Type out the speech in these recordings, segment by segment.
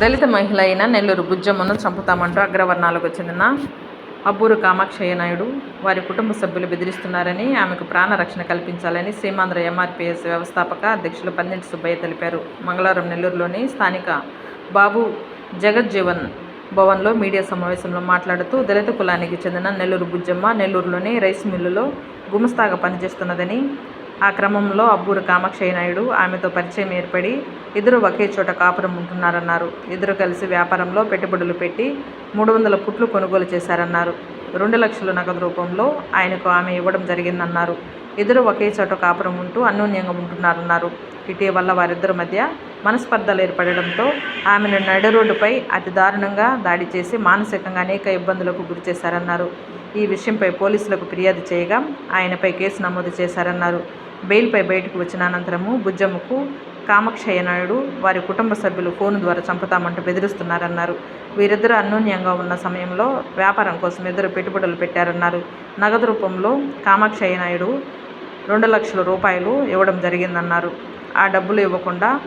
దళిత మహిళ అయిన నెల్లూరు బుజ్జమ్మను చంపుతామంటూ అగ్రవర్ణాలకు చెందిన అబ్బూరు కామాక్షయ్య నాయుడు వారి కుటుంబ సభ్యులు బెదిరిస్తున్నారని ఆమెకు ప్రాణరక్షణ కల్పించాలని సీమాంధ్ర ఎంఆర్పీఎస్ వ్యవస్థాపక అధ్యక్షులు పన్నెండు సుబ్బయ్య తెలిపారు. మంగళవారం నెల్లూరులోని స్థానిక బాబు జగజ్జీవన్ భవన్లో మీడియా సమావేశంలో మాట్లాడుతూ దళిత కులానికి చెందిన నెల్లూరు బుజ్జమ్మ నెల్లూరులోని రైస్ మిల్లులో గుమస్తాగా పనిచేస్తున్నదని ఆ క్రమంలో అబ్బూరు కామాక్షయ్య నాయుడు ఆమెతో పరిచయం ఏర్పడి ఇద్దరు ఒకే చోట కాపురం ఉంటున్నారన్నారు. ఇద్దరు కలిసి వ్యాపారంలో పెట్టుబడులు పెట్టి మూడు వందల పుట్లు కొనుగోలు చేశారన్నారు. రెండు లక్షల నగదు రూపంలో ఆయనకు ఆమె ఇవ్వడం జరిగిందన్నారు. ఇద్దరు ఒకే చోట కాపురం ఉంటూ అన్యోన్యంగా ఉంటున్నారన్నారు. ఇటీవల వారిద్దరి మధ్య మనస్పర్ధలు ఏర్పడడంతో ఆమెను నడి రోడ్డుపై అతి దారుణంగా దాడి చేసి మానసికంగా అనేక ఇబ్బందులకు గురిచేశారన్నారు. ఈ విషయంపై పోలీసులకు ఫిర్యాదు చేయగా ఆయనపై కేసు నమోదు చేశారన్నారు. బెయిల్పై బయటకు వచ్చిన అనంతరము బుజ్జమ్మకు కామాక్షయ్య నాయుడు వారి కుటుంబ సభ్యులు ఫోన్ ద్వారా చంపుతామంటూ బెదిరిస్తున్నారన్నారు. వీరిద్దరూ అన్యోన్యంగా ఉన్న సమయంలో వ్యాపారం కోసం ఇద్దరు పెట్టుబడులు పెట్టారన్నారు. నగదు రూపంలో కామాక్షయ్య నాయుడు రెండు లక్షల రూపాయలు ఇవ్వడం జరిగిందన్నారు. ఆ డబ్బులు ఇవ్వకుండా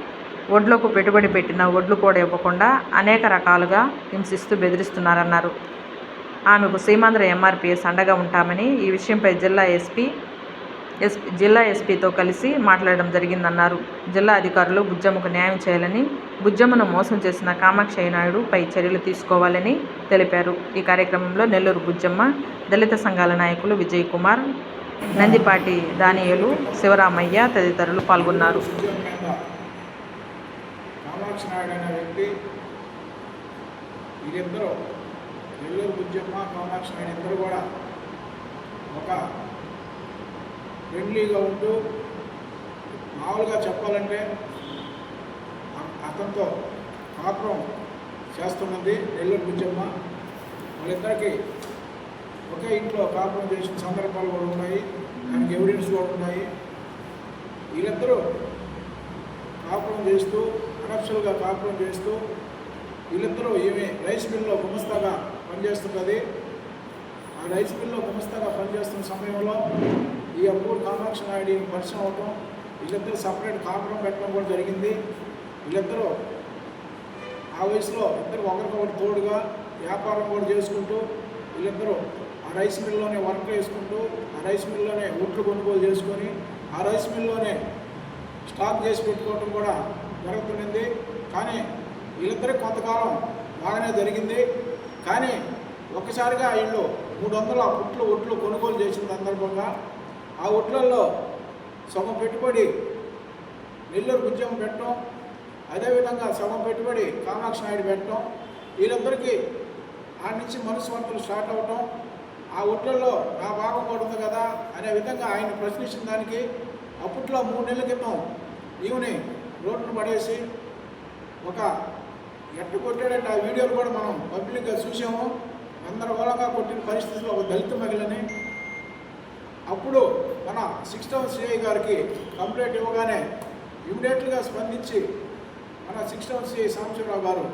వడ్లకు పెట్టుబడి పెట్టిన వడ్లు కూడా ఇవ్వకుండా అనేక రకాలుగా హింసిస్తూ బెదిరిస్తున్నారన్నారు. ఆమెకు సీమాంధ్ర ఎంఆర్పీఎస్ అండగా ఉంటామని ఈ విషయంపై జిల్లా ఎస్పీ ఎస్ జిల్లా ఎస్పీతో కలిసి మాట్లాడడం జరిగిందన్నారు. జిల్లా అధికారులు బుజ్జమ్మకు న్యాయం చేయాలని బుజ్జమ్మను మోసం చేసిన కామాక్షయ్య నాయుడు పై చర్యలు తీసుకోవాలని తెలిపారు. ఈ కార్యక్రమంలో నెల్లూరు బుజ్జమ్మ దళిత సంఘాల నాయకులు విజయ్ కుమార్ నందిపాటి దానియలు శివరామయ్య తదితరులు పాల్గొన్నారు. వీరిద్దరూ నెల్లూరు కామాక్షి ఇద్దరు కూడా ఒక ఫ్రెండ్లీగా ఉంటూ మామూలుగా చెప్పాలంటే అతనితో కాపురం చేస్తున్నది నెల్లూరు బుజ్జమ్మ. వాళ్ళిద్దరికి ఒకే ఇంట్లో కాపురం చేసిన సందర్భాలు కూడా ఉన్నాయి. దానికి ఎవిడెన్స్ కూడా ఉన్నాయి. వీళ్ళిద్దరూ కాపురం చేస్తూ అనర్షులుగా కాపురం చేస్తూ వీళ్ళిద్దరూ ఏమి రైస్ మిల్లో గుమస్తాగా పనిచేస్తున్నది. ఆ రైస్ మిల్లో గుమస్తాగా పనిచేస్తున్న సమయంలో ఈ అబ్బూరు కామాక్షి నాయుడు పరిచయం అవటం వీళ్ళిద్దరూ సపరేట్ కాపురం పెట్టడం కూడా జరిగింది. వీళ్ళిద్దరూ ఆ వయసులో ఇద్దరు ఒకరికొకరు తోడుగా వ్యాపారం కూడా చేసుకుంటూ వీళ్ళిద్దరూ ఆ రైస్ మిల్లోనే వర్క్ చేసుకుంటూ ఆ రైస్ మిల్లోనే ఒట్లు కొనుగోలు చేసుకొని ఆ రైస్ మిల్లోనే స్టాక్ చేసి పెట్టుకోవటం కూడా జరుగుతుండింది కానీ వీళ్ళిద్దరికి కొంతకాలం బాగానే జరిగింది. కానీ ఒక్కసారిగా ఇళ్ళు మూడు వందల ఒట్లు ఒట్లు కొనుగోలు చేసిన సందర్భంగా ఆ ఒట్లల్లో సమ పెట్టుబడి నెల్లూరు ఉద్యమం పెట్టడం అదేవిధంగా సమ పెట్టుబడి కామాక్షి నాయుడు పెట్టడం వీళ్ళందరికీ ఆ నుంచి మనస్వంతులు స్టార్ట్ అవటం ఆ ఒట్లలో నా భాగం కూడా ఉంది కదా అనే విధంగా ఆయన ప్రశ్నించిన దానికి అప్పట్లో మూడు నెలల క్రితం ఈవిని రోడ్డును పడేసి ఒక ఎట్టు కొట్టాడంటే ఆ వీడియోలు కూడా మనం పబ్లిక్గా చూసాము. గందరగోళంగా కొట్టిన పరిస్థితిలో ఒక దళిత మహిళని అప్పుడు మన సిక్స్టవ్ సిఐ గారికి కంప్లైంట్ ఇవ్వగానే ఇమ్మీడియట్గా స్పందించి మన సిక్స్టవ్ సిఐ సాంబశివరావు గారు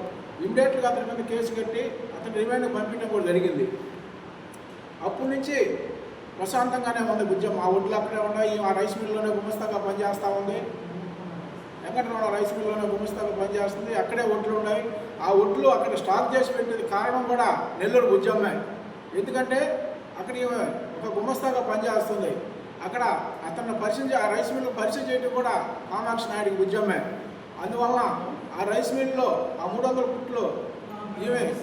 ఇమ్మీడియట్గా అతని మీద కేసు కట్టి అతని రిమాండ్ పంపించడం కూడా జరిగింది. అప్పటి నుంచి ప్రశాంతంగానే ఉంది. బుజ్జం ఆ ఒడ్లు అక్కడే ఉన్నాయి. ఆ రైస్ మిల్లోనే గుమస్తాగా పనిచేస్తూ ఉంది. వెంకటరమణ రైస్ మిల్లోనే భూమిస్థాపన పనిచేస్తుంది. అక్కడే ఒడ్లు ఉన్నాయి. ఆ ఒడ్లు అక్కడ స్టాక్ చేసి పెట్టేది కారణం కూడా నెల్లూరు బుజ్జమ్మే. ఎందుకంటే అక్కడ ఈమె ఒక గుమస్తాగా పనిచేస్తుంది. అక్కడ అతన్ని పరిచయం ఆ రైస్ మిల్లు పరిచయం చేయడం కూడా కామాక్షి నాయుడికి బుజ్జమ్మే. అందువలన ఆ రైస్ మిల్లులో ఆ మూడు వందల పుట్లు ఈమె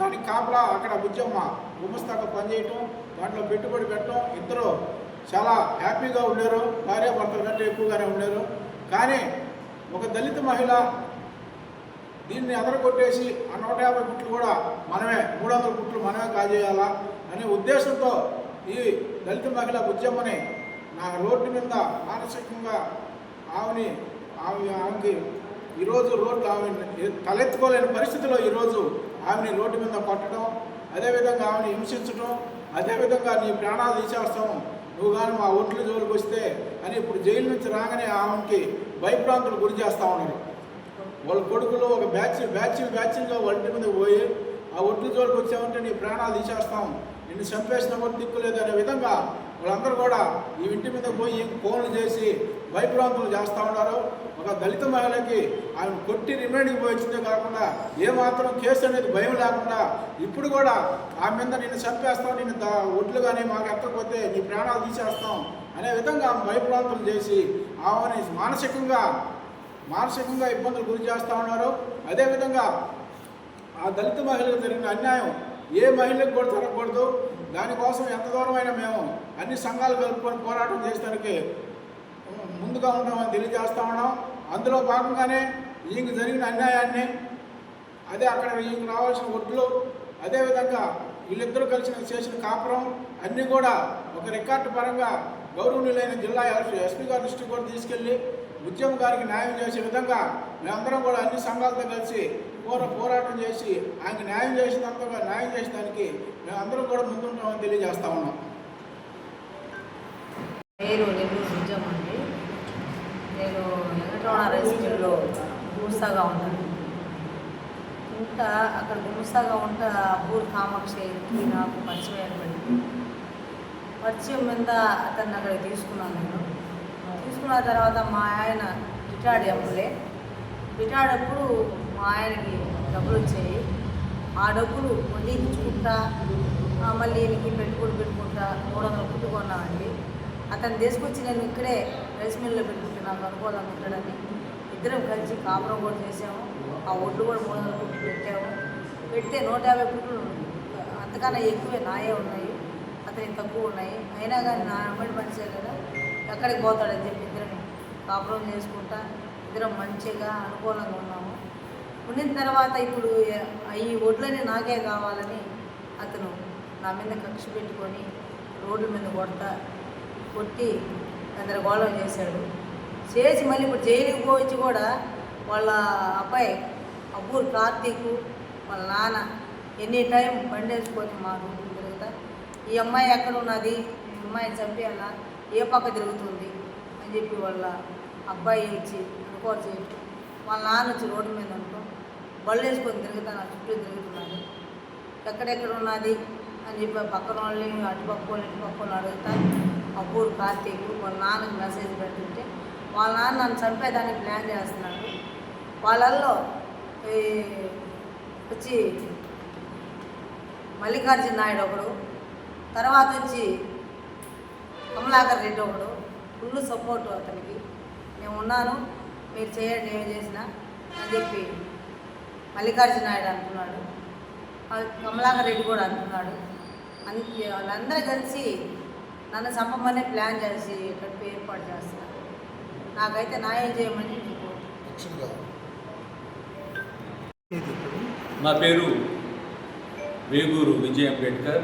దానికి కాపలా అక్కడ బుజ్జమ్మ గుమస్తాగా పనిచేయటం దాంట్లో పెట్టుబడి పెట్టడం ఇద్దరు చాలా హ్యాపీగా ఉండేరు. భార్య భర్తల కంటే ఎక్కువగానే ఉండేరు. కానీ ఒక దళిత మహిళ దీన్ని ఎదరగొట్టేసి ఆ నూట యాభై గుట్లు కూడా మనమే మూడు వందల గుట్లు మనమే కాజేయాలా అనే ఉద్దేశంతో ఈ దళిత మహిళ ఉద్యమని నా రోడ్డు మీద మానసికంగా ఆమెని ఆమె ఆమెకి ఈరోజు రోడ్డు ఆమె తలెత్తుకోలేని పరిస్థితిలో ఈరోజు ఆమెని రోడ్డు మీద కొట్టడం అదేవిధంగా ఆమెను హింసించడం అదేవిధంగా నీ ప్రాణాలు తీసేస్తాము నువ్వు కానీ మా ఒట్లు జోలికి వస్తే అని ఇప్పుడు జైలు నుంచి రాగానే ఆమెకి భయప్రాంతులు గురి చేస్తూ ఉన్నారు. వాళ్ళ కొడుకులు ఒక బ్యాచ్ బ్యాచ్లు బ్యాచ్లుగా వాళ్ళ మీద పోయి ఆ ఒడ్లు జోలికి వచ్చామంటే నీ ప్రాణాలు తీసేస్తాం. నిన్ను చంపేసిన కూడా దిక్కు లేదు అనే విధంగా వాళ్ళందరూ కూడా ఈ ఇంటి మీద పోయి ఫోన్లు చేసి భయభ్రాంతులు చేస్తూ ఉన్నారు ఒక దళిత మహిళకి ఆయన కొట్టి రిమాండ్కి పోయించిందే కాకుండా ఏమాత్రం కేసు అనేది భయం లేకుండా ఇప్పుడు కూడా ఆ మీద నిన్ను చంపేస్తాం నేను దా- ఒడ్లు కానీ మాకు ఎత్తకపోతే నీ ప్రాణాలు తీసేస్తాం అనే విధంగా ఆమె భయభ్రాంతులు చేసి ఆమెని మానసికంగా మానసికంగా ఇబ్బందులు గురి చేస్తూ ఉన్నారు. అదేవిధంగా ఆ దళిత మహిళకు జరిగిన అన్యాయం ఏ మహిళకు కూడా జరగకూడదు. దానికోసం ఎంత దూరమైనా మేము అన్ని సంఘాలు కలుపుకొని పోరాటం చేసడానికి ముందుగా ఉంటామని తెలియజేస్తా ఉన్నాం. అందులో భాగంగానే ఈయనకు జరిగిన అన్యాయాన్ని అదే అక్కడ ఈయనకు రావాల్సిన ఒడ్లు అదేవిధంగా వీళ్ళిద్దరూ కలిసి చేసిన కాపురం అన్నీ కూడా ఒక రికార్డు పరంగా గౌరవనీయులైన జిల్లా ఎస్పీ గారి దృష్టికి కూడా తీసుకెళ్ళి ఉద్యమ గారికి న్యాయం చేసే విధంగా మేమందరం కూడా అన్ని సంఘాలతో కలిసి పోర పోరాటం చేసి ఆయనకు న్యాయం చేసినంతగా న్యాయం చేసేదానికి మేమందరం కూడా ముందుంటామని తెలియజేస్తా ఉన్నాం. పేరు నెల్లూరు సుజం అండి నేను ఎలక్ట్రానిక్ రైస్ మిల్లో గుమస్తాగా ఉన్నాను ఇంకా అక్కడ గుమస్తాగా ఉంటా పూర్ కామాక్షికి నాకు పరిచయం ఏర్పడింది పరిచయం మీద అతన్ని అక్కడ తీసుకున్నాను నేను. తీసుకున్న తర్వాత మా ఆయన రిటైర్డ్ ఎమ్మెల్యే. పెట్టాడప్పుడు మా ఆయనకి డబ్బులు వచ్చాయి. ఆ డబ్బులు మళ్ళీ ఇచ్చుకుంటా మళ్ళీ ఈయనకి పెట్టుబడి పెట్టుకుంటా మూడు వందల పుట్టు కొన్నామండి అతను తీసుకొచ్చి నేను ఇక్కడే రైస్ మిల్లో పెట్టుకుంటే నాకు అనుకూలంగా ఉంటాడని ఇద్దరం కలిసి కాపురం కూడా చేసాము ఆ ఒడ్లు కూడా మూడు వందల పుట్టు పెట్టాము. పెడితే నూట యాభై పుట్లు అంతకన్నా ఎక్కువే నాయే ఉన్నాయి అతనికి తక్కువ ఉన్నాయి. అయినా కానీ నా అమ్మడి మనిషే కదా ఎక్కడికి పోతాడని చెప్పి ఇద్దరం కాపురం చేసుకుంటా ఇద్దరం మంచిగా అనుకూలంగా ఉన్నాము. ఉండిన తర్వాత ఇప్పుడు ఈ ఒడ్లని నాకే కావాలని అతను నా మీద కక్ష పెట్టుకొని రోడ్ల మీద కొడతా కొట్టి గందరగోళం చేశాడు. చేసి మళ్ళీ ఇప్పుడు జైలుకి పోయించి కూడా వాళ్ళ అబ్బాయి అబ్బూరు కార్తీక్ వాళ్ళ నాన్న ఎనీ టైం బండి వేసుకొని మా రూమ్కి తిరుగుతా. ఈ అమ్మాయి ఎక్కడ ఉన్నది? ఈ అమ్మాయిని చంపేయాలా? ఏ పక్క తిరుగుతుంది? అని చెప్పి వాళ్ళ అబ్బాయి ఇచ్చి అనుకోరు చేయటం వాళ్ళ నాన్న వచ్చి రోడ్డు మీద ఉంటాం బళ్ళు వేసుకొని తిరుగుతా నా చుట్టూ తిరుగుతున్నాడు. ఎక్కడెక్కడ ఉన్నది? అని చెప్పి పక్కన వాళ్ళని అటుపక్క వాళ్ళు ఇటుపక్క వాళ్ళు అడుగుతా. అప్పుడు కార్తీక్ వాళ్ళ నాన్నకి మెసేజ్ పెడుతుంటే వాళ్ళ నాన్న నన్ను చంపేదానికి ప్లాన్ చేస్తున్నాడు. వాళ్ళల్లో వచ్చి మల్లికార్జున నాయుడు ఒకడు తర్వాత వచ్చి కమలాకర్ రెడ్డి ఒకడు ఫుల్ సపోర్ట్ అతనికి. నేను ఉన్నాను. మీరు చేయండి ఏం చేసినా అని చెప్పి మల్లికార్జున నాయుడు అంటున్నాడు. కమలాకర్ రెడ్డి కూడా అంటున్నాడు. అందుకే వాళ్ళందరూ కలిసి నన్ను చంపమని ప్లాన్ చేసి ఇక్కడ ఏర్పాటు చేస్తున్నారు. నాకైతే న్యాయం చేయమని నా పేరు Veguru Vijay Ambedkar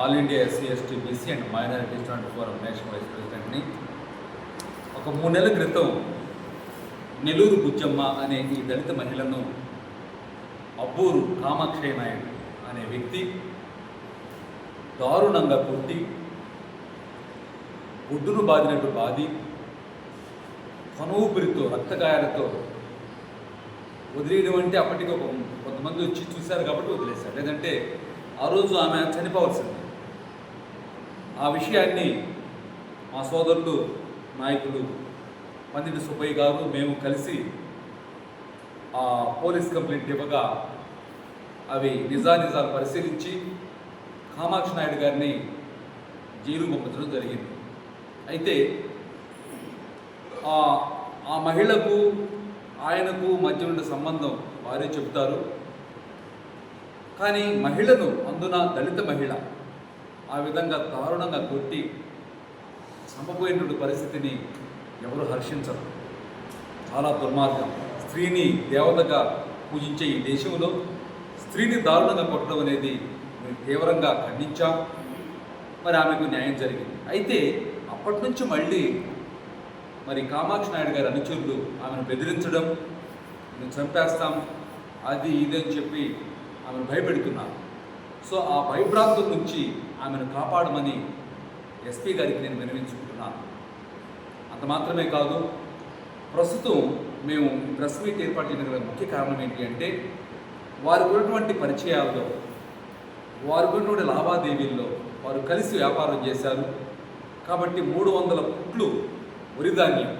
all India SC ST BC and minority student forum national vice ప్రెసిడెంట్ని. ఒక మూడు నెలల క్రితం నెల్లూరు బుజ్జమ్మ అనే ఈ దళిత మహిళను అబ్బూరు కామాక్షయ నాయుడు అనే వ్యక్తి దారుణంగా కొట్టి ఒడ్డును బాదినట్టు బాది కనువుపిరితో రక్తగాయాలతో వదిలేయడం అంటే అప్పటికి ఒక కొంతమంది వచ్చి చూశారు కాబట్టి వదిలేశారు. లేదంటే ఆ రోజు ఆమె చనిపోవాల్సింది. ఆ విషయాన్ని మా సోదరులు నాయకులు పందిటి సుబ్బయ్య గారు మేము కలిసి ఆ పోలీస్ కంప్లైంట్ ఇవ్వగా అవి నిజానిజాలు పరిశీలించి కామాక్షి నాయుడు గారిని జైలు పంపించడం జరిగింది. అయితే ఆ మహిళకు ఆయనకు మధ్య ఉండే సంబంధం వారే చెబుతారు. కానీ మహిళను అందున దళిత మహిళ ఆ విధంగా దారుణంగా కొట్టి చంపబోయినటువంటి పరిస్థితిని ఎవరు హర్షించరు. చాలా దుర్మార్గం. స్త్రీని దేవతగా పూజించే ఈ దేశంలో స్త్రీని దారుణంగా కొట్టడం అనేది మేము తీవ్రంగా ఖండించాం. మరి ఆమెకు న్యాయం జరిగింది. అయితే అప్పటి నుంచి మళ్ళీ మరి కామాక్షి నాయుడు గారి అనుచరులు ఆమెను బెదిరించడం మేము చంపేస్తాం అది ఇది అని చెప్పి ఆమెను భయపెడుతున్నారు. సో ఆ భయభ్రాంతుల నుంచి ఆమెను కాపాడమని ఎస్పీ గారికి నేను వినవించుకుంటున్నాను అంత మాత్రమే కాదు ప్రస్తుతం మేము ప్రెస్ మీట్ ఏర్పాటు చేయడం గల ముఖ్య కారణం ఏంటి అంటే వారికి ఉన్నటువంటి పరిచయాల్లో వారికి ఉన్నటువంటి లావాదేవీల్లో వారు కలిసి వ్యాపారం చేశారు. కాబట్టి మూడు వందల పుట్లు వరిధాన్యం